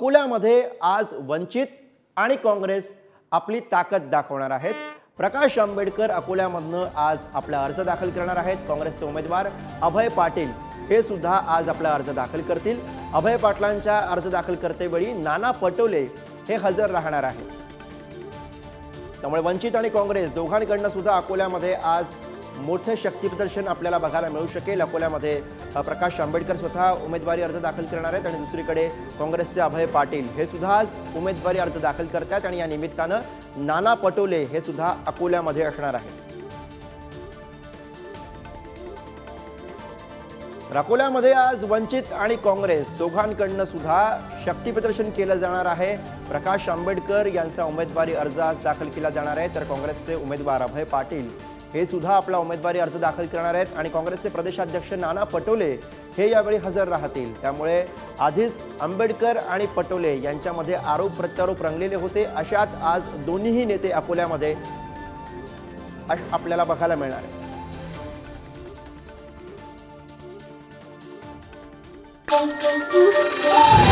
अकोल्यामध्ये आज वंचित आणि काँग्रेस आपली ताकद दाखवणार आहेत. प्रकाश आंबेडकर अकोल्यामधनं आज आपला अर्ज दाखल करणार आहेत. काँग्रेसचे उमेदवार अभय पाटील हे सुद्धा आज आपला अर्ज दाखल करतील. अभय पाटलांच्या अर्ज दाखल करतेवेळी नाना पटोले हे हजर राहणार आहेत. त्यामुळे वंचित आणि काँग्रेस दोघांकडनं सुद्धा अकोल्यामध्ये आज मोठं शक्तीप्रदर्शन आपल्याला बघायला मिळू शकेल. अकोल्यामध्ये प्रकाश आंबेडकर स्वतः उमेदवारी अर्ज दाखल करणार आहेत आणि दुसरीकडे काँग्रेसचे अभय पाटील हे सुद्धा आज उमेदवारी अर्ज दाखल करतात आणि या निमित्तानं नाना पटोले हे सुद्धा अकोल्यामध्ये असणार आहेत. अकोल्यामध्ये आज वंचित आणि काँग्रेस दोघांकडनं सुद्धा शक्तीप्रदर्शन केलं जाणार आहे. प्रकाश आंबेडकर यांचा उमेदवारी अर्ज आज दाखल केला जाणार आहे. तर काँग्रेसचे उमेदवार अभय पाटील हे सुद्धा आपला उमेदवारी अर्ज दाखल करणार आहेत. आणि काँग्रेसचे प्रदेशाध्यक्ष नाना पटोले हे यावेळी हजर राहतील. त्यामुळे आधीच आंबेडकर आणि पटोले यांच्यामध्ये आरोप प्रत्यारोप रंगलेले होते. अशात आज दोन्हीही नेते अकोल्यामध्ये आपल्याला बघायला मिळणार आहे Thank you.